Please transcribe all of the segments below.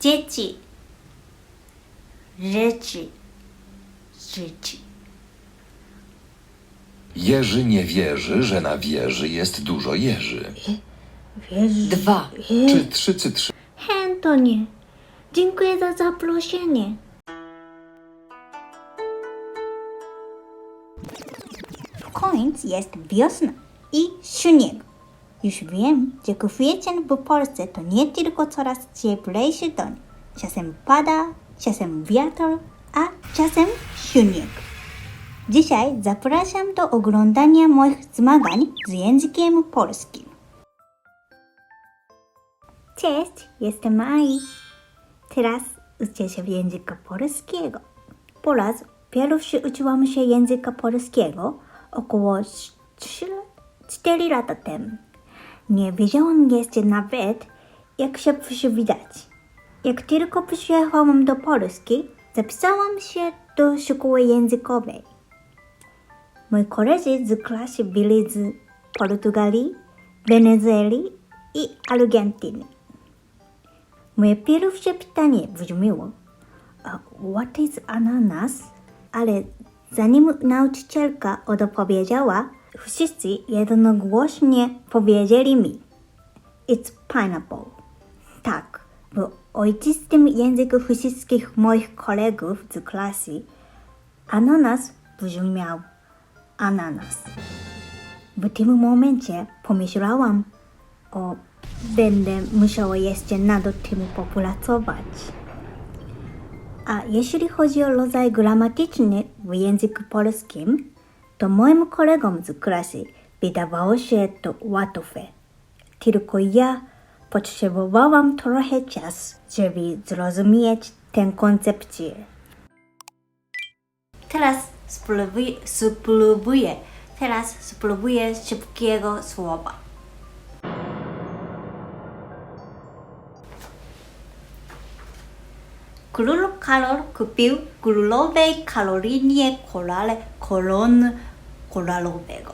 dzieci, rzeczy, rzeczy. Jerzy nie wierzy, że na wieży jest dużo jeży. Dwa. Czy trzy cytrzy Chętnie. Dziękuję za zaproszenie. W końcu jest wiosna i śnieg. Już wiem, że kwiecień w Polsce to nie tylko coraz cieplejszy dzień. Czasem pada, czasem wiatr, a czasem śnieg. Dzisiaj zapraszam do oglądania moich zmagań z językiem polskim. Cześć, jestem Ai. Teraz uczę się języka polskiego. Po raz pierwszy uczyłam się języka polskiego około 3, 4 lata temu. Nie wiedziałam jeszcze nawet, jak się przywitać. Jak tylko przyjechałam do Polski, zapisałam się do szkoły językowej. Moi koledzy z klasy byli z Portugalii, Wenezueli i Argentyny. Moje pierwsze pytanie brzmiało, "A what is ananas? Ale zanim nauczycielka odpowiedziała, wszyscy jednogłośnie powiedzieli mi, it's pineapple. Tak, w ojczystym języku wszystkich moich kolegów z klasy ananas brzmiał ananas. W tym momencie pomyślałam, o, będę musiała jeszcze nad tym popracować. A jeśli chodzi o rodzaj gramatyczny w języku polskim, to moim kolegom z klasy wydawało się to łatwe. Tylko ja potrzebowałam trochę czasu, żeby zrozumieć tę koncepcję. Teraz spróbuję, teraz spróbuję szybkiego słowa. Król Karol kupił królowej Karolinie korale koron koralowego.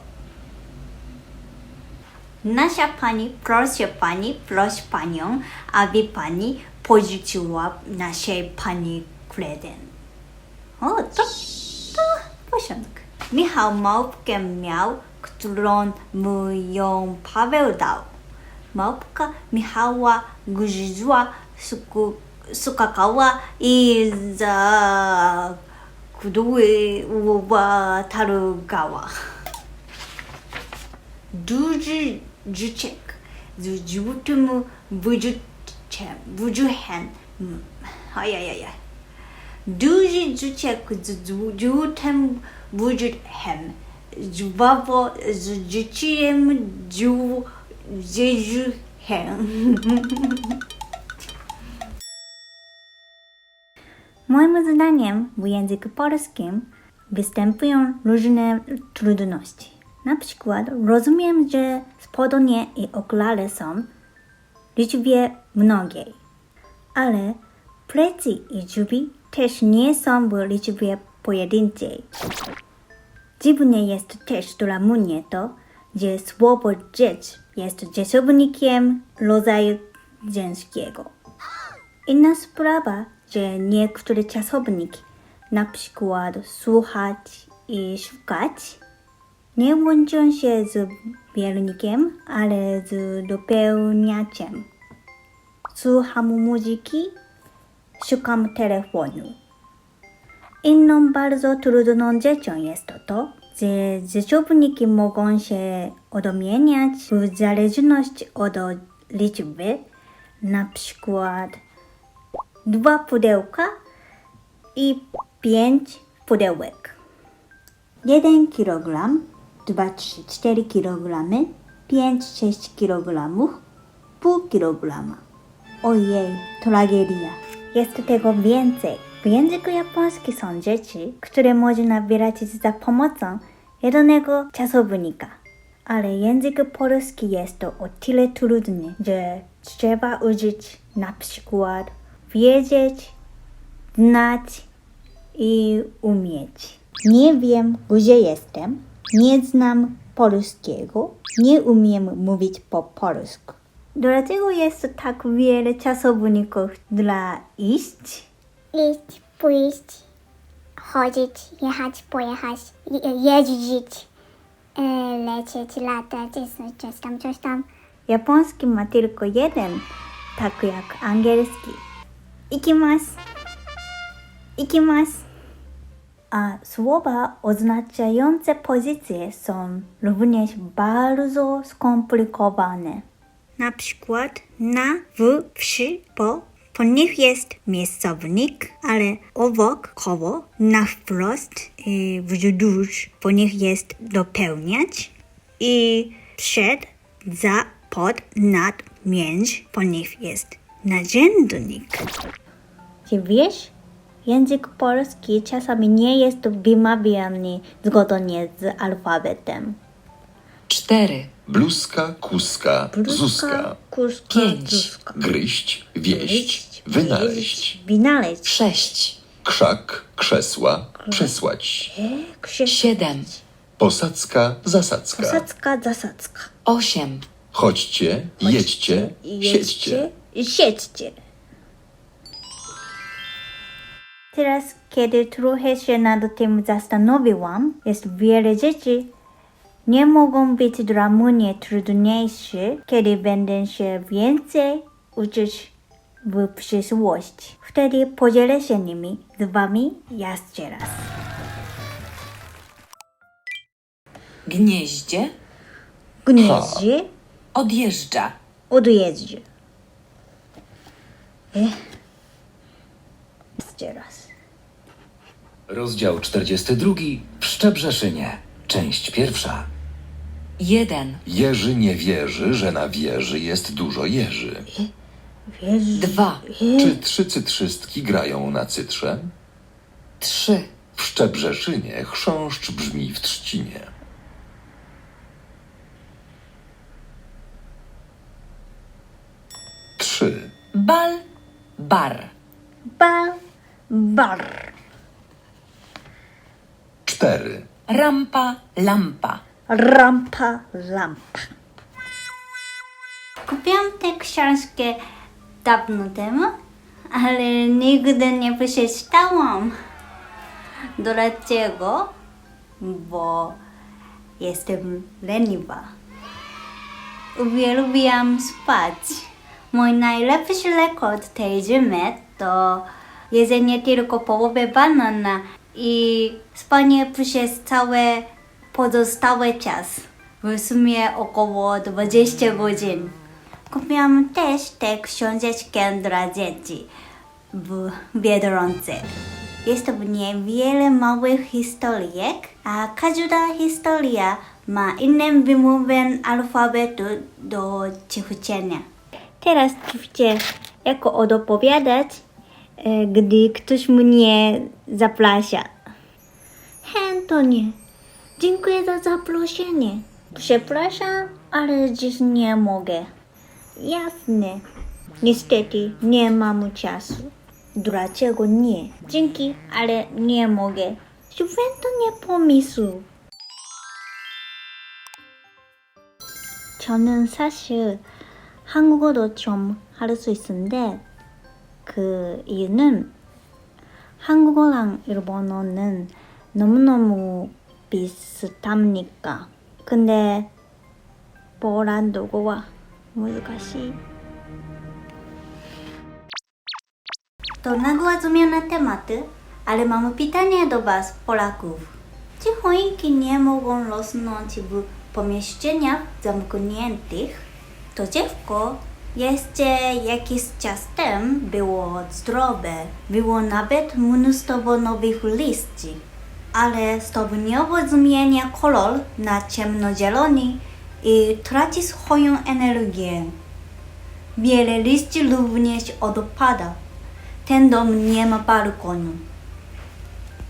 Nasza pani, proszę pani, proszę panią, aby pani pożyczyła naszej pani prezent. O, to, to porządku. Michał małpkę miał, którą mu ją Paweł dał. Małpka Michała gryzła, skakała i za kudui uwa taru gawa. Duji jichek zu jubutumu bujuchem bujuhen. Ay ay ay ay. Duji jichek zu jubutem bujuhem. Jubavo zu jichiem ju jeju hen. Moim zdaniem w języku polskim występują różne trudności. Na przykład rozumiem, że spodnie i okulary są liczbie mnogiej, ale plecy i drzwi też nie są w liczbie pojedynczej. Dziwne jest też dla mnie to, że słowo rzecz jest rzeczownikiem rodzaju żeńskiego. Inna sprawa, że niektóre czasowniki, na przykład słuchać i szukać, nie łączą się z miernikiem, ale z dopełniaczem. Słucham muzyki, szukam telefonu. Inną bardzo trudną rzeczą jest to, że rzeczowniki mogą się odmieniać w zależności od liczby, na przykład dwa pudełka i pięć pudełek. Jeden kilogram, dwa, trzy, cztery kilogramy, pięć, sześć kilogramów, pół kilograma. Ojej, tragedia. Jest tego więcej. W języku japońskim są rzeczy, które można wyrazić za pomocą jednego czasownika. Ale język polski jest o tyle trudny, że trzeba użyć na przykład wiedzieć, znać i umieć. Nie wiem, gdzie jestem, nie znam polskiego, nie umiem mówić po polsku. Dlaczego jest tak wiele czasowników dla iść? Iść, pójść, chodzić, jechać, pojechać, je- jeździć, e, lecieć, latać, coś- coś tam, coś tam. Japoński ma tylko jeden, tak jak angielski. Ikimasu. Ikimasu. A słowa oznaczające pozycje są również bardzo skomplikowane. Na przykład na, w, przy, po. Po nich jest miejscownik, ale obok, koło, na wprost i wzdłuż po nich jest dopełniać i przed, za, pod, nad, między po nich jest narzędnik. Czy wiesz? Język polski czasami nie jest wymawiany zgodnie z alfabetem. 4, Bluzka, kuska, zuska. kuska, Pięć. zuska. Gryźć, wieść, wynaleźć. Wynaleźć. 6, Krzak, krzesła, przesłać. Krzyż. 7, Posadzka, zasadzka. Posadzka, zasadzka. 8, Chodźcie, jedźcie, siedźcie. Jedźcie i siedźcie. Teraz, kiedy trochę się nad tym zastanowiłam, jest wiele rzeczy, nie mogą być dla mnie trudniejsze, kiedy będę się więcej uczyć w przyszłości. Wtedy podzielę się nimi z wami jeszcze raz. gnieździe, Gnieździe, odjeżdża, odjeździe. Eh. Raz. Rozdział 42 w Szczebrzeszynie. Część pierwsza. 1, Jerzy nie wierzy, że na wieży jest dużo jeży. Wierzy. 2, Czy trzy cytrzystki grają na cytrze? 3, W Szczebrzeszynie chrząszcz brzmi w trzcinie. Trzy. bal, bar, Bal, bar. Cztery. rampa, lampa, Rampa, lampa. Kupiłam tę książkę dawno temu, ale nigdy nie przeczytałam. Dlaczego? Bo jestem leniwa. Uwielbiam spać. Mój najlepszy rekord tej zimy to jedzenie tylko połowy banana i spanie przez cały pozostały czas. W sumie około 20 godzin. Kupiłam też tę książeczkę dla dzieci w Biedronce. Jest w niej wiele małych historyjek, a każda historia ma inny wymowę alfabetu do ćwiczenia. Teraz ćwiczę, jak opowiadać, e, gdy ktoś mnie zaprasza. Chętnie. Dziękuję za zaproszenie. Przepraszam, ale dziś nie mogę. Jasne. Niestety nie mam czasu. Dlaczego nie? Dzięki, ale nie mogę. świetny pomysł. 저는 사실 한국어도 좀 할 수 있는데 그 이유는 한국어랑 일본어는 너무너무 비슷합니까? 근데 포란도어와難しい. To nagła zmiana tematu, ale mam pytanie do Was, Polaków. Czy choinki nie mogą rosnąć w pomieszczeniach zamkniętych? To dziewko jeszcze jakiś czas temu było zdrowe. Było nawet mnóstwo nowych liści, ale stopniowo zmienia kolor na ciemnozielony i traci swoją energię. Wiele liści również odpada. Ten dom nie ma balkonu.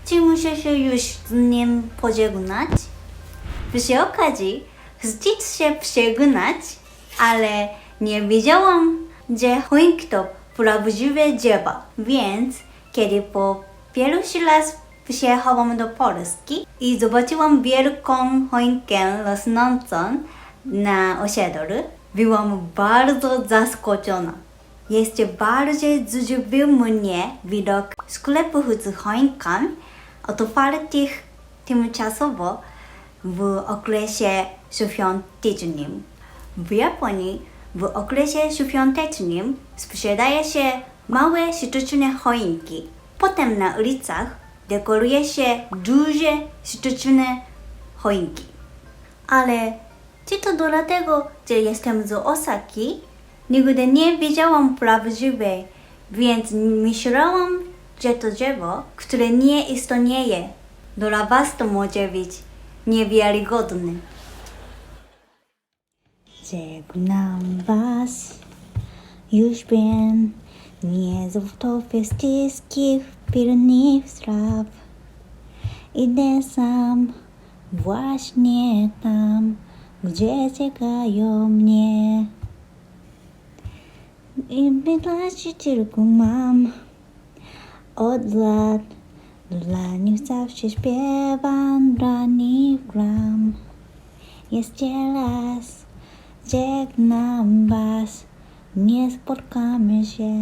Czy muszę się już z nim pożegnać? Przy okazji wstyd się przegnać, ale nie wiedziałam, że choinki to prawdziwe więc kiedy po pierwszy raz przyjechałam do Polski i zobaczyłam wielką choinkę rosnącą na osiedlu, Byłam bardzo zaskoczona. Jeszcze bardziej zdziwił mnie widok sklepów z choinkami otwartych tymczasowo w okresie świątecznym. W Japonii w okresie świątecznym sprzedaje się małe sztuczne choinki. Potem na ulicach dekoruje się duże sztuczne choinki. Ale czy to dlatego, że jestem z Osaki? Nigdy nie widziałam prawdziwej, więc myślałam, że to drzewo, które nie istnieje. Dla was to może być niewiarygodne. Żegnam was, już wiem, nie to wszystkich pilnych spraw. Idę sam, właśnie tam, gdzie czekają mnie. I myśleć tylko mam od lat, dla nich zawsze śpiewam, dla nich gram. Jeszcze raz żegnam was, nie spotkamy się.